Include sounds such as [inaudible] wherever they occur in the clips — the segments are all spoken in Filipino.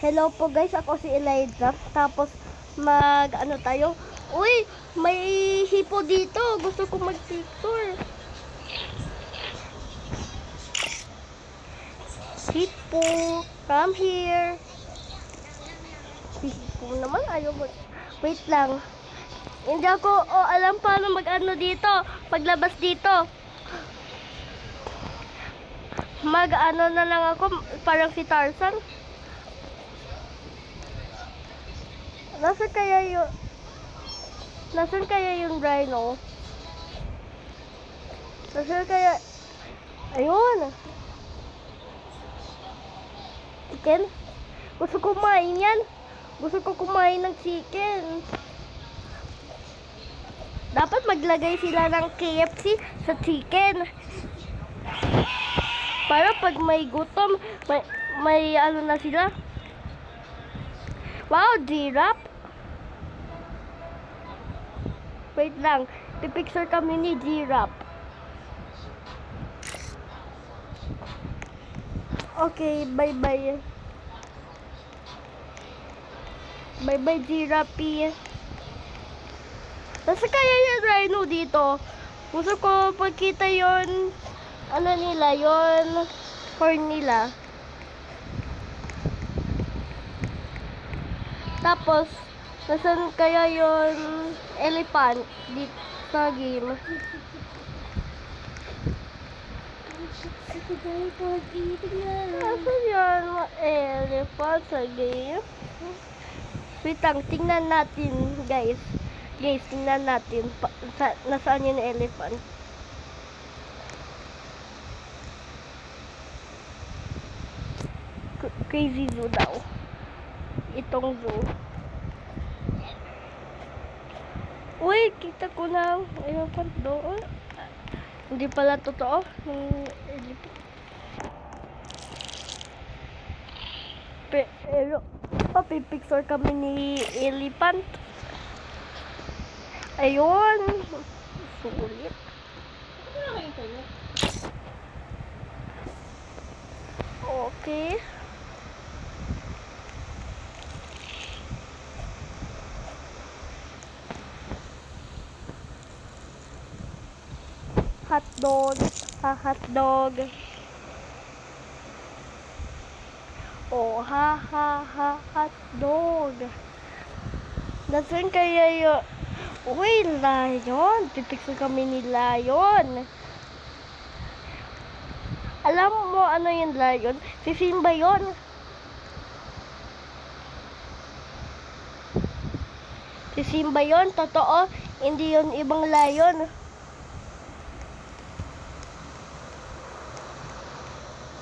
Hello po guys, ako si Elijah. Tapos mag ano tayo? Uy, may hipo dito. Gusto ko mag-picture. Hipo, come here. Hipo naman ayaw mag... Wait lang. Hindi ako oh, alam paano mag-ano dito. Paglabas dito. Mag-ano na lang ako, parang si Tarzan. Nasaan kaya yung... Nasaan kaya yung rhino? Nasaan kaya... Ayun! Chicken? Gusto ko kumain yan. Gusto ko kumain ng chicken. Dapat maglagay sila ng KFC sa chicken. Para pag may gutom, may, may ano na sila. Wow, giraffe. Wait lang. Pipicture kami ni giraffe. Okay, bye-bye. Bye-bye, giraffe. Nasa kaya yung rhino dito? Gusto ko pagkita yon ano nila, yon horn nila. Tapos, nasan kaya yon elephant dito sa game? Nasaan mga elephant sa game? Wait lang, tingnan natin guys. Guys, tingnan natin pa, sa, nasaan yung elephant. K- Crazy zoo daw. Itong zoo. Uy, kita ko na. Elephant doon. Hindi pala totoo. Elephant. Pe, pero, papipicture kami ni elephant. Ayun. Sulit. Okay. Hot dog. Ha, hot dog. Oh, ha, ha, ha, hot dog. Nasaan kaya yun? Uy, lion. Pipicture kami ni lion. Alam mo ano yung lion? Si Simba yon. Si Simba yon, totoo. Hindi yon ibang lion.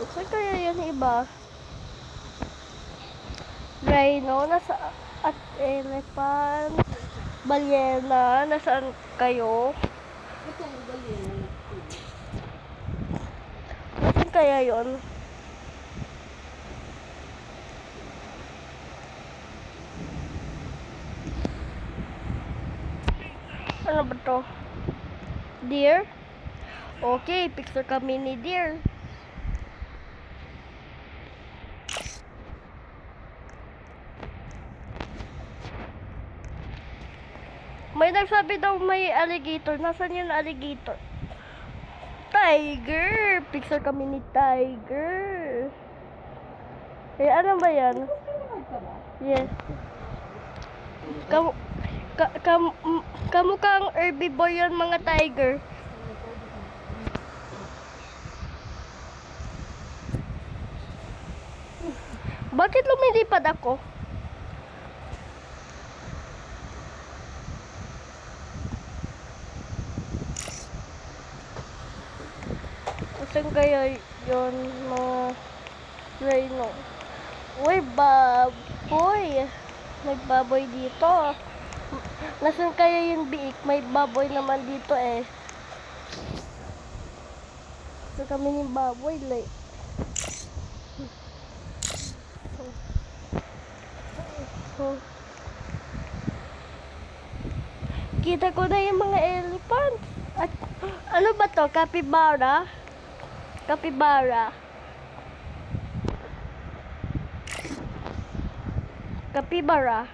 Saan kaya yun iba? Rhino, nasa at elephant, balyena, nasaan kayo? Nasaan kaya yon? Ano ba to? Deer? Okay, picture kami ni deer. May nagsabi daw may alligator. Nasaan yung alligator? Tiger! Picture kami ni Tiger. Eh, ano ba yan? Yes. Kamu, ka, kam, kamukhang herbivore yun mga tiger. Bakit lumilipad ako? Saan kaya yun mga rhino? Uy, baboy! May baboy dito. Nasaan kaya yung biik? May baboy naman dito eh. Gusto kami ng baboy, like. Kita ko na yung mga elephant. At [gasps] ano ba to? Capybara? Capybara. Capybara.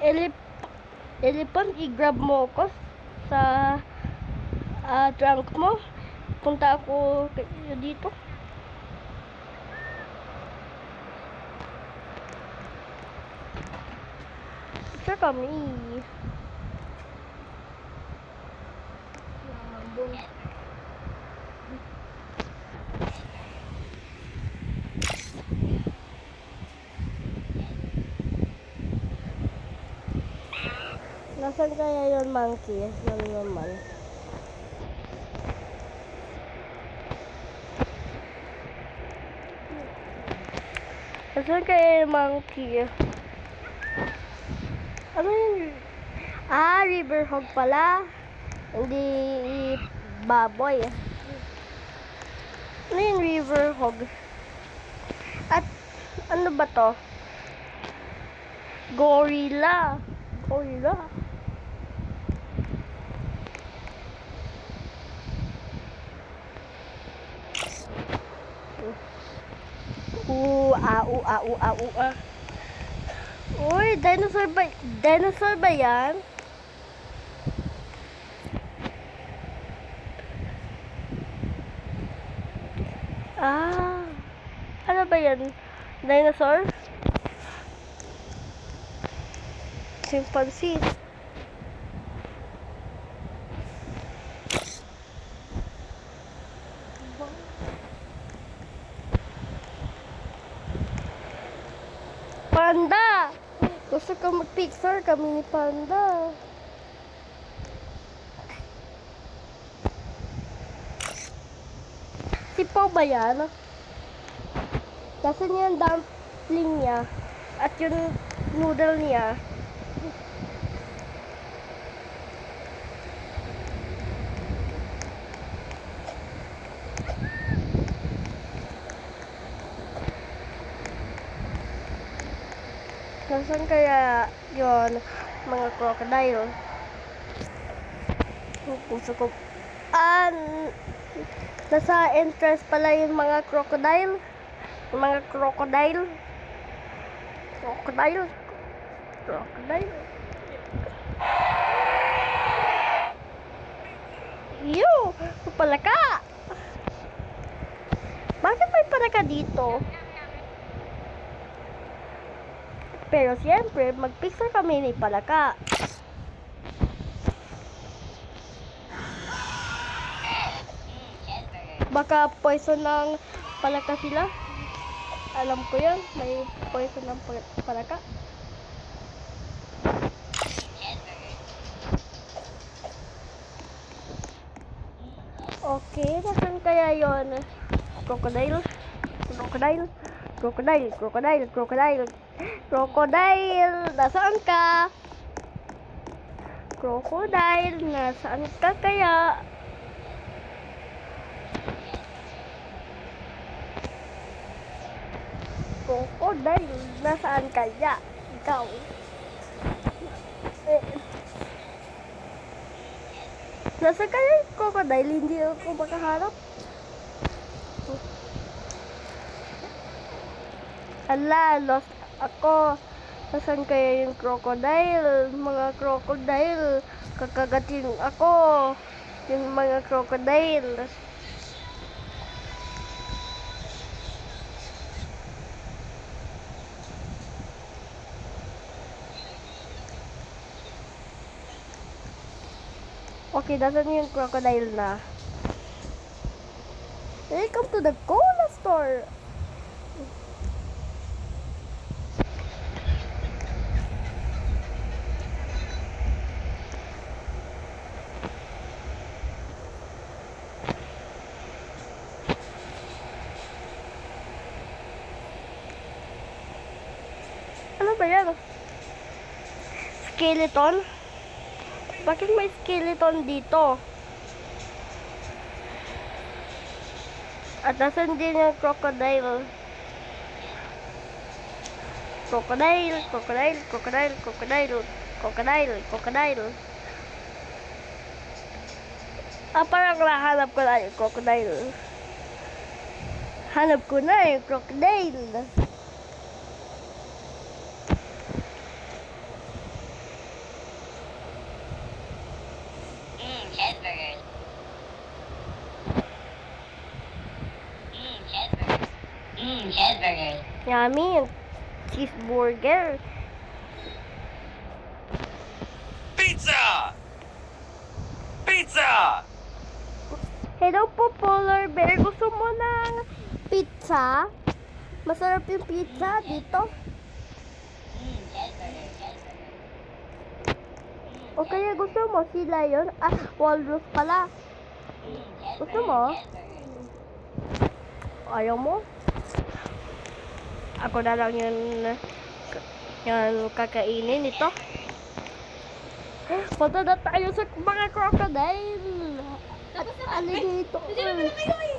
Elep elephant, i-grab mo ko sa ah, trunk mo. Punta ako dito. Picture kami. Nasaan kaya yon monkey? Yun naman. Nasaan kaya yung monkey? Ano yun? Ah, river hog pala. Hindi baboy. Ano yung river hog? At ano ba to? Gorilla. Gorilla. U a u a u a u a. Uy, dinosaur ba? Dinosaur ba 'yan? Ah. Ano ba 'yan? Dinosaur? Chimpanzee. Panda! Gusto ko mag-picture kami ni Panda. Si Pau ba yan? Kasi niya yung dumpling niya at yung noodle niya. Nasaan kaya yon mga crocodile? Gusto ko... Ah, nasa entrance pala yung mga crocodile. Yung mga crocodile. Crocodile. Crocodile. Yo! Palaka! Bakit may palaka dito? Pero siyempre, mag-picture kami ni Palaka. Baka poison ng palaka sila. Alam ko yan, may poison ng pa- palaka. Okay, nasan kaya yon? Crocodile? Crocodile? Crocodile, crocodile, crocodile. Crocodile, nasaan ka? Crocodile, nasaan ka kaya? Crocodile, nasaan kaya? Ikaw. Eh, Nasaan kaya yung crocodile? Hindi ako makaharap. Ala, lost ako. Nasaan kaya yung crocodile? Mga crocodile. Kakagatin ako. Yung mga crocodile. Okay, nasaan yung crocodile na? Welcome to the cola store. Ano ba yan? Skeleton? Bakit may skeleton dito? At nasan din yung crocodile? Crocodile, crocodile, crocodile, crocodile, crocodile, crocodile. Ah, parang nahanap ko na yung crocodile. Hanap ko na yung crocodile. Mmm, cheeseburger. Yummy. Cheeseburger. Pizza! Pizza! Hello po, Polar Bear. Gusto mo ng pizza? Masarap yung pizza dito. O kaya gusto mo sila yon? Ah, walrus pala. Gusto mo? Ayaw mo? Ako na lang yun, yung kakainin ito. Punta na tayo sa mga crocodile. At alligator. eh.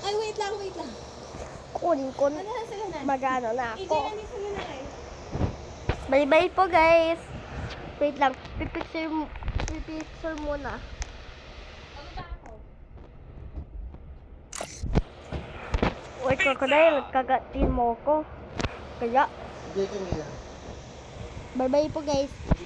Ay, wait lang, wait lang. Kunin ko, Ano magano na ako. ano eh? Bye-bye po guys. Wait lang, pipicture, pipicture muna. Pababa ako. Uy, crocodile, kagatin mo ko. Kaya, bye-bye po guys.